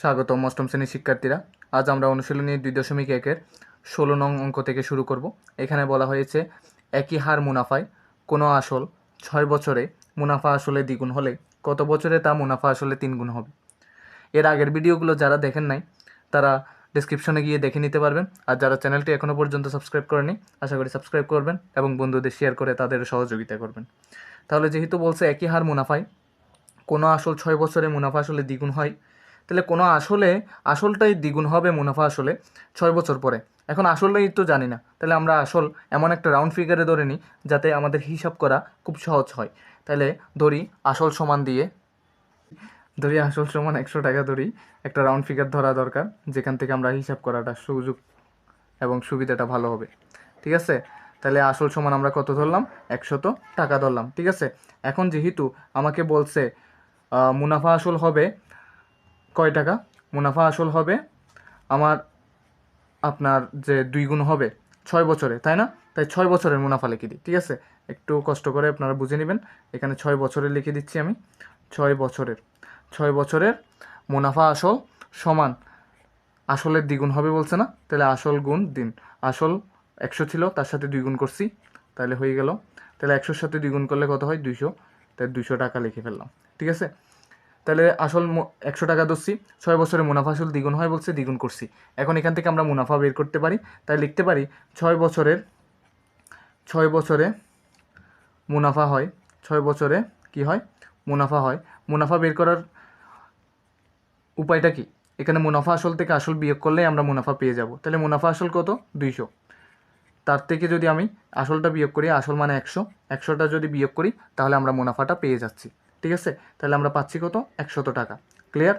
স্বাগতম অষ্টম শ্রেণির শিক্ষার্থীরা। আজ আমরা অনুশীলনী দুই দশমিক একের ষোলো নং অঙ্ক থেকে শুরু করব। এখানে বলা হয়েছে, একই হার মুনাফায় কোনো আসল ছয় বছরে মুনাফা আসলে দ্বিগুণ হলে কত বছরে তা মুনাফা আসলে তিনগুণ হবে। এর আগের ভিডিওগুলো যারা দেখেন নাই, তারা ডিসক্রিপশনে গিয়ে দেখে নিতে পারবেন। আর যারা চ্যানেলটি এখনও পর্যন্ত সাবস্ক্রাইব করেনি আশা করি সাবস্ক্রাইব করবেন এবং বন্ধুদের শেয়ার করে তাদের সহযোগিতা করবেন। তাহলে যেহেতু বলছে একই হার মুনাফায় কোনো আসল ছয় বছরে মুনাফা আসলে দ্বিগুণ হয় তাহলে কোনো আসলে, আসলটাই দ্বিগুণ হবে মুনাফা আসলে ছয় বছর পরে। এখন আসলেই তো জানি না। তাহলে আমরা আসল এমন একটা রাউন্ড ফিগারে ধরে নিই, যাতে আমাদের হিসাব করা খুব সহজ হয়। তাহলে ধরি আসল সমান দিয়ে, ধরি আসল সমান একশো টাকা ধরি, একটা রাউন্ড ফিগার ধরা দরকার, যেখান থেকে আমরা হিসাব করাটা সুযোগ এবং সুবিধাটা ভালো হবে। ঠিক আছে? তাহলে আসল সমান আমরা কত ধরলাম? একশত টাকা ধরলাম। ঠিক আছে? এখন যেহেতু আমাকে বলছে মুনাফা আসল হবে কয় টাকা? মুনাফা আসল হবে আমার, আপনার যে দুই গুণ হবে, ছয় বছরে, তাই না? তাই ছয় বছরের মুনাফা লিখে দিই, ঠিক আছে? একটু কষ্ট করে আপনারা বুঝে নেবেন। এখানে ছয় বছরের লিখে দিচ্ছি আমি। ছয় বছরের ছয় বছরের মুনাফা আসল সমান, আসলের দ্বিগুণ হবে বলছে না? তাহলে আসল গুণ দিন। আসল একশো ছিল, তার সাথে দুই গুণ করছি, তাহলে হয়ে গেল। তাহলে একশোর সাথে দুই গুণ করলে কত হয়? দুইশো। তাই দুইশো টাকা লিখে ফেললাম, ঠিক আছে? তাহলে আসল একশো টাকা ধরছি, ছয় বছরে মুনাফা আসল দ্বিগুণ হয় বলছে, দ্বিগুণ করছি। এখন এখান থেকে আমরা মুনাফা বের করতে পারি। তাই লিখতে পারি, ছয় বছরের, ছয় বছরে মুনাফা হয়, ছয় বছরে কি হয়? মুনাফা হয়। মুনাফা বের করার উপায়টা কি? এখানে মুনাফা আসল থেকে আসল বিয়োগ করলেই আমরা মুনাফা পেয়ে যাব। তাহলে মুনাফা আসল কত? দুইশো। তার থেকে যদি আমি আসলটা বিয়োগ করি, আসল মানে একশো, একশোটা যদি বিয়োগ করি, তাহলে আমরা মুনাফাটা পেয়ে যাচ্ছি। ঠিক আছে? তাহলে আমরা পাচ্ছি কত? একশত টাকা। ক্লিয়ার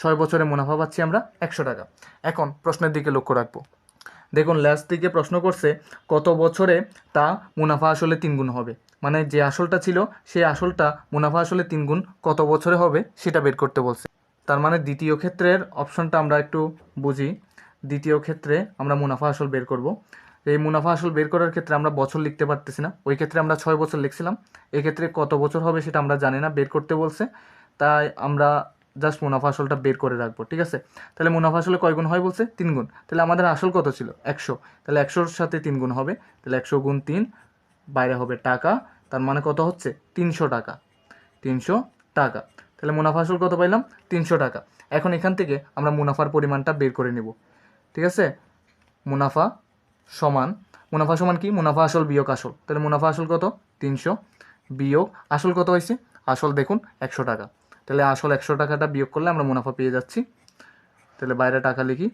ছয় বছরে মুনাফা পাচ্ছি আমরা একশো টাকা। এখন প্রশ্নের দিকে লক্ষ্য রাখব। দেখুন লাস্ট দিকে প্রশ্ন করছে, কত বছরে তা মুনাফা আসলে তিনগুণ হবে? মানে যে আসলটা ছিল, সেই আসলটা মুনাফা আসলে তিনগুণ কত বছরে হবে সেটা বের করতে বলছে। তার মানে দ্বিতীয় ক্ষেত্রের অপশনটা আমরা একটু বুঝি। দ্বিতীয় ক্ষেত্রে আমরা মুনাফা আসল বের করব। এই মুনাফা আসল বের করার ক্ষেত্রে আমরা বছর লিখতে পারতেছি না। ওই ক্ষেত্রে আমরা ছয় বছর লিখছিলাম। এক্ষেত্রে কত বছর হবে সেটা আমরা জানি না, বের করতে বলছে। তাই আমরা জাস্ট মুনাফা আসলটা বের করে রাখব, ঠিক আছে? তাহলে মুনাফা আসলে কয় গুণ হয় বলছে? তিন গুণ। তাহলে আমাদের আসল কত ছিল? একশো। তাহলে একশোর সাথে তিন গুণ হবে। তাহলে একশো গুণ তিন, বাইরে হবে টাকা। তার মানে কত হচ্ছে? তিনশো টাকা। তিনশো টাকা। তাহলে মুনাফা আসল কত পাইলাম? তিনশো টাকা। এখন এখান থেকে আমরা মুনাফার পরিমাণটা বের করে নেব। ঠিক আছে? মুনাফা সমান, মুনাফা সমান কি? মুনাফা আসল, বিয়োগ আসল। তাহলে মুনাফা আসল কত? তিনশো। বিয়োগ আসল কত হয়েছে? আসল দেখুন, একশো টাকা। তাহলে আসল একশো টাকাটা বিয়োগ করলে আমরা মুনাফা পেয়ে যাচ্ছি। তাহলে বাইরে টাকা লিখি।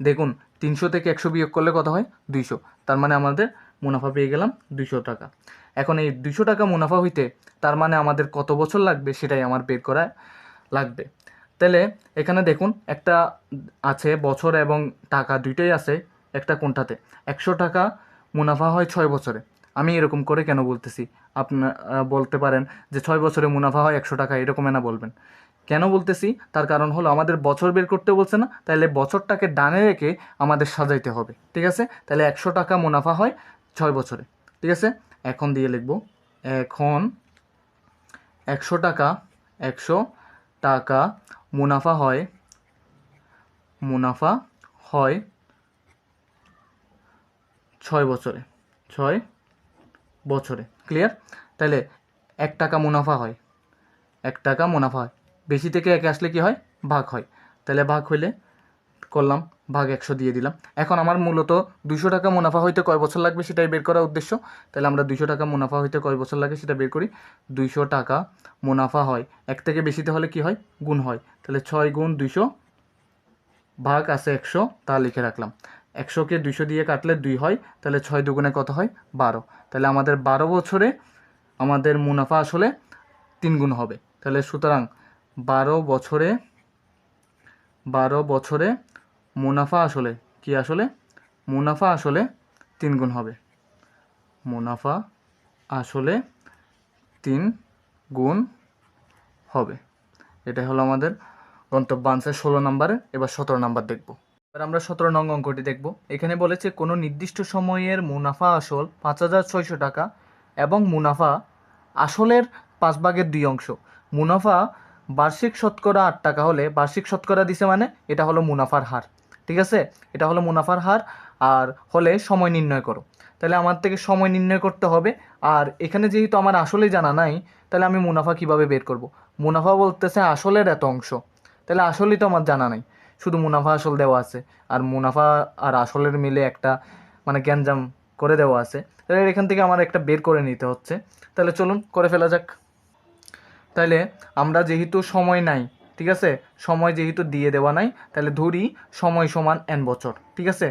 দেখুন, তিনশো থেকে একশো বিয়োগ করলে কত হয়? দুইশো। তার মানে আমাদের মুনাফা পেয়ে গেলাম দুইশো টাকা। এখন এই দুইশো টাকা মুনাফা হইতে তার মানে আমাদের কত বছর লাগবে সেটাই আমার বের করা লাগবে। তাহলে এখানে দেখুন, একটা আছে বছর এবং টাকা দুইটাই আছে। একটা কোনটাতে? একশো টাকা মুনাফা হয় ছয় বছরে। আমি এরকম করে কেন বলতেছি? আপনার বলতে পারেন যে ছয় বছরে মুনাফা হয় একশো টাকা, এরকম না বলবেন। কেন বলতেছি? তার কারণ হলো আমাদের বছর বের করতে বলছে না তাহলে বছরটাকে ডানে রেখে আমাদের সাজাইতে হবে, ঠিক আছে? তাহলে একশো টাকা মুনাফা হয় ছয় বছরে, ঠিক আছে? এখন দিয়ে লিখব, এখন একশো টাকা একশো টাকা মুনাফা হয় মুনাফা হয় ছয় বছরে ছয় বছরে ক্লিয়ার তাহলে এক টাকা মুনাফা হয়, এক টাকা মুনাফা হয়। বেশি থেকে একে আসলে কি হয়? ভাগ হয়। তাহলে ভাগ হইলে করলাম, ভাগ একশো দিয়ে দিলাম। এখন আমার মূলত দুশো টাকা মুনাফা হইতে কয় বছর লাগবে সেটাই বের করার উদ্দেশ্য। তাহলে আমরা দুশো টাকা মুনাফা হইতে কয় বছর লাগে সেটা বের করি। দুইশো টাকা মুনাফা হয়। এক থেকে বেশিতে হলে কি হয়? গুণ হয়। তাহলে ছয় গুণ দুইশো ভাগ আছে একশো, তা লিখে রাখলাম। একশোকে দুইশো দিয়ে কাটলে দুই হয়, তাহলে ছয় দুগুণে কত হয়? বারো। তাহলে আমাদের বারো বছরে আমাদের মুনাফা আসলে তিন গুণ হবে। তাহলে সুতরাং বারো বছরে বারো বছরে মুনাফা আসলে কি আসলে? মুনাফা আসলে তিন গুণ হবে। মুনাফা আসলে তিন গুণ হবে। এটাই হলো আমাদের গন্তব্য আনসার ষোলো নম্বরে। এবার সতেরো নাম্বার দেখব। এবার আমরা সতেরো নং অঙ্কটি দেখব। এখানে বলেছে কোনো নির্দিষ্ট সময়ের মুনাফা আসল পাঁচ হাজার ছয়শো টাকা এবং মুনাফা আসলের পাঁচ ভাগের দুই অংশ। মুনাফা বার্ষিক শতকরা আট টাকা হলে বার্ষিক শতকরা দিছে মানে এটা হলো মুনাফার হার। ঠিক আছে? এটা হলো মুনাফার হার আর হলে সময় নির্ণয় করো। তাহলে আমার থেকে সময় নির্ণয় করতে হবে। আর এখানে যেহেতু আমার আসলেই জানা নাই, তাহলে আমি মুনাফা কীভাবে বের করব? মুনাফা বলতেছে আসলের এত অংশ। তাহলে আসলেই তো আমার জানা নাই। শুধু মুনাফা আসল দেওয়া আছে। আর মুনাফা আর আসলের মিলে একটা মানে গ্যাঞ্জাম করে দেওয়া আছে। তাহলে এখান থেকে আমার একটা বের করে নিতে হচ্ছে। তাহলে চলুন, করে ফেলা যাক। তাহলে আমরা যেহেতু সময় নাই, ঠিক আছে? সময় যেহেতু দিয়ে দেওয়া নাই, তাহলে ধরি সময় সমান এন বছর, ঠিক আছে?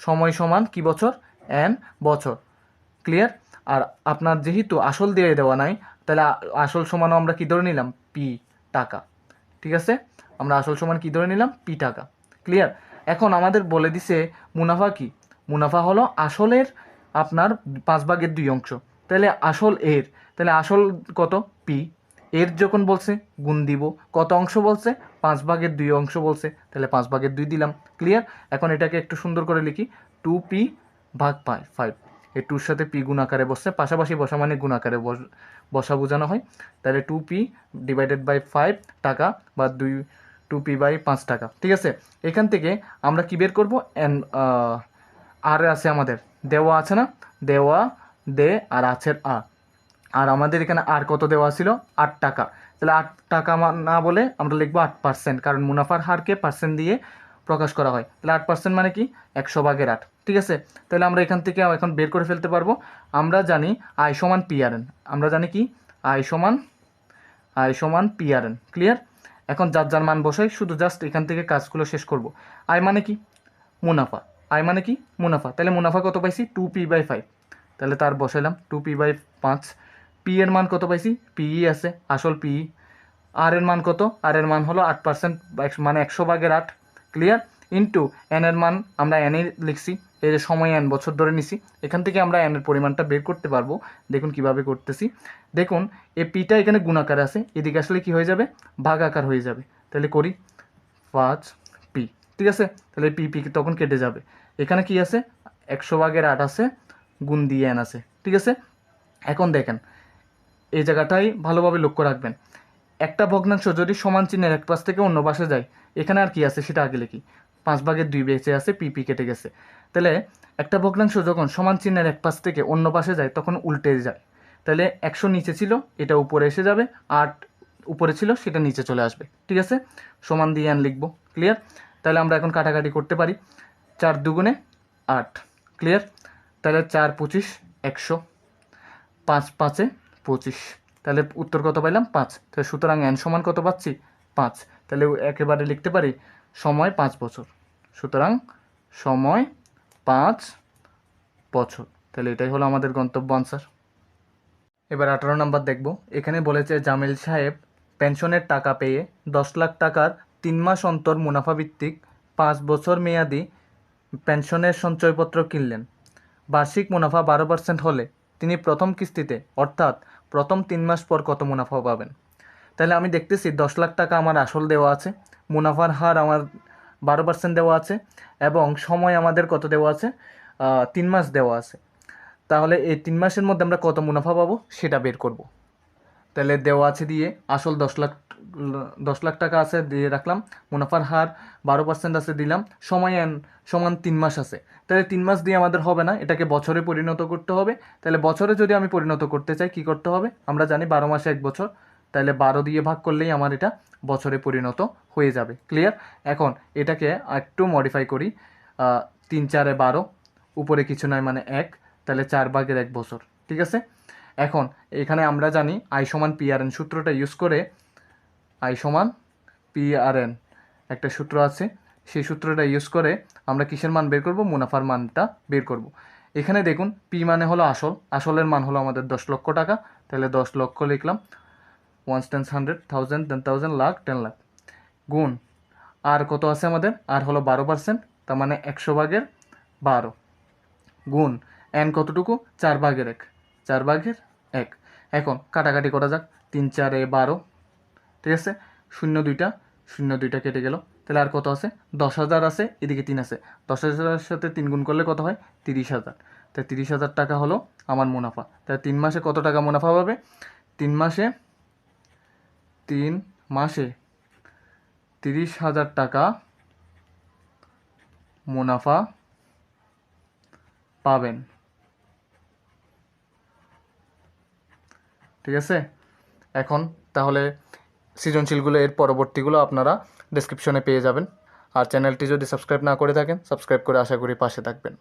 সময় সমান কি বছর? এন বছর। ক্লিয়ার আর আপনার যেহেতু আসল দিয়ে দেওয়া নাই, তাহলে আসল সমানও আমরা কি ধরে নিলাম? পি টাকা। ঠিক আছে? আমরা আসল সমান কি ধরে নিলাম? পি টাকা। ক্লিয়ার এখন আমাদের বলে দিছে মুনাফা কি? মুনাফা হলো আসলের আপনার পাঁচ ভাগের দুই অংশ। তাহলে আসল এর, তাহলে আসল কত? পি এর যখন বলছে, গুণ দিব। কত অংশ বলছে? পাঁচ ভাগের দুই অংশ বলছে। তাহলে পাঁচ ভাগের দুই দিলাম। ক্লিয়ার এখন এটাকে একটু সুন্দর করে লিখি। টু পি ভাগ পাই ফাইভ এই টুর সাথে পি গুণ আকারে বসছে, পাশাপাশি বসা মানে গুণ আকারে বস- বোঝানো হয়। তাহলে two P divided by five টাকা বা দুই টু পি বাই পাঁচ টাকা, ঠিক আছে? এখান থেকে আমরা কি বের করব? এন আর আছে আমাদের। দেওয়া আছে না? দেওয়া, দে আর আছের আ। আর আমাদের এখানে আর কত দেওয়া ছিল? আট টাকা। তাহলে আট টাকা না বলে আমরা লিখব আট পার্সেন্ট কারণ মুনাফার হারকে পার্সেন্ট দিয়ে প্রকাশ করা হয়। তাহলে আট পার্সেন্ট মানে কি? একশো ভাগের আট। ঠিক আছে? তাহলে আমরা এখান থেকে এখন বের করে ফেলতে পারব। আমরা জানি আই সমান পিআরএন আমরা জানি কি? আই সমান আই সমান পিআরএন ক্লিয়ার এখন যার যার মান বসাই, শুধু জাস্ট এখান থেকে কাজগুলো শেষ করব। আই মানে কি? মুনাফা। আই মানে কি? মুনাফা। তাহলে মুনাফা কত পাইছি? টু পি বাই ফাইভ তাহলে তার বসাইলাম টু পি বাই পাঁচ পি এর মান কত পাইছি? পিই আছে, আসল পিই আর এর মান কত? আর এর মান হলো আট পার্সেন্ট মানে একশো ভাগের আট। ক্লিয়ার ইন্টু এন এর মান আমরা এন এ লিখছি। এই যে সময় এন বছর ধরে নিছি, এখান থেকে আমরা এন এর পরিমাণটা বের করতে পারব। দেখুন কীভাবে করতেছি। দেখুন, এই পিটা এখানে গুণাকার আছে, এদিকে আসলে কি হয়ে যাবে? ভাগ আকার হয়ে যাবে। তাহলে করি। পাঁচ পি ঠিক আছে? তাহলে পি পি তখন কেটে যাবে। এখানে কি আছে? একশো ভাগের আট আছে, গুণ দিয়ে এন আছে, ঠিক আছে? এখন দেখেন, এই জায়গাটাই ভালোভাবে লক্ষ্য রাখবেন। একটা ভগ্নাংশ যদি সমান চিহ্নের এক পাশ থেকে অন্য পাশে যায়, এখানে আর কি আছে সেটা আগে লিখি। পাঁচ ভাগের দুই বেঁচে আছে পিপি কেটে গেছে। তাহলে একটা ভগ্নাংশ যখন সমান চিহ্নের এক পাশ থেকে অন্য পাশে যায়, তখন উল্টে যায়। তাহলে একশো নিচে ছিল, এটা উপরে এসে যাবে আট উপরে ছিল, সেটা নিচে চলে আসবে। ঠিক আছে? সমান দিয়ে আন লিখব ক্লিয়ার তাহলে আমরা এখন কাটাকাটি করতে পারি। চার দুগুণে আট ক্লিয়ার তাহলে চার পঁচিশ, একশো, পাঁচ পাঁচে পঁচিশ। তাহলে উত্তর কত পাইলাম? পাঁচ। তাহলে সুতরাং এন সমান কত পাচ্ছি? পাঁচ। তাহলে একেবারে লিখতে পারি, সময় পাঁচ বছর। সুতরাং সময় পাঁচ বছর। তাহলে এটাই হলো আমাদের গন্তব্য আনসার এবার আঠারো নাম্বার দেখব। এখানে বলেছে জামিল সাহেব পেনশনের টাকা পেয়ে দশ লাখ টাকার তিন মাস অন্তর মুনাফা ভিত্তিক পাঁচ বছর মেয়াদি পেনশনের সঞ্চয়পত্র কিনলেন। বার্ষিক মুনাফা বারো পার্সেন্ট হলে তিনি প্রথম কিস্তিতে, অর্থাৎ প্রথম তিন মাস পর কত মুনাফা পাবেন? তাহলে আমি দেখতেছি দশ লাখ টাকা আমার আসল দেওয়া আছে, মুনাফার হার আমার বারো পার্সেন্ট দেওয়া আছে এবং সময় আমাদের কত দেওয়া আছে? তিন মাস দেওয়া আছে। তাহলে এই তিন মাসের মধ্যে আমরা কত মুনাফা পাবো সেটা বের করব। তাহলে দেওয়া আছে দিয়ে আসল দশ লাখ দশ লাখ টাকা আছে দিয়ে রাখলাম, মুনাফার হার বারো পার্সেন্ট আছে দিলাম, সময় সমান তিন মাস আছে। তাহলে তিন মাস দিয়ে আমাদের হবে না, এটাকে বছরে পরিণত করতে হবে। তাহলে বছরে যদি আমি পরিণত করতে চাই, কি করতে হবে? আমরা জানি বারো মাসে এক বছর তাহলে বারো দিয়ে ভাগ করলেই আমার এটা বছরে পরিণত হয়ে যাবে। ক্লিয়ার এখন এটাকে একটু মডিফাই করি। তিন চারে বারো, উপরে কিছু নয় মানে এক, তাহলে চার ভাগের এক বছর, ঠিক আছে? এখন এখানে আমরা জানি আই সমান পিআরএন সূত্রটা ইউজ করে আই সমান পিআরএন একটা সূত্র আছে, সেই সূত্রটা ইউজ করে আমরা কিসের মান বের করব? মুনাফার মানটা বের করব। এখানে দেখুন পি মানে হলো আসল, আসলের মান হলো আমাদের দশ লক্ষ টাকা, তাহলে দশ লক্ষ লিখলাম। One tens hundred thousand ten thousand lakh ten lakh গুণ আর কত আছে আমাদের? আর হলো বারো পার্সেন্ট তার মানে একশো ভাগের বারো। গুণ এন কতটুকু? চার ভাগের এক। চার ভাগের এক। এখন কাটাকাটি করা যাক। তিন, চারে বারো। ঠিক আছে? শূন্য দুইটা। শূন্য দুইটা কেটে গেল। তাহলে আর কত আছে? দশ হাজার আছে, এদিকে তিন আছে। দশ হাজারের সাথে তিন গুণ করলে কত হয়? তিরিশ হাজার। তাই তিরিশ হাজার টাকা হলো আমার মুনাফা। তাই তিন মাসে কত টাকা মুনাফা পাবে? তিন মাসে তিন মাসে তিরিশ হাজার টাকা মুনাফা পাবেন। ঠিক আছে? এখন তাহলে সৃজনশীলগুলো, এর পরবর্তীগুলো আপনারা ডেসক্রিপশনে পেয়ে যাবেন। আর চ্যানেলটি যদি সাবস্ক্রাইব না করে থাকেন সাবস্ক্রাইব করে আশা করি পাশে থাকবেন।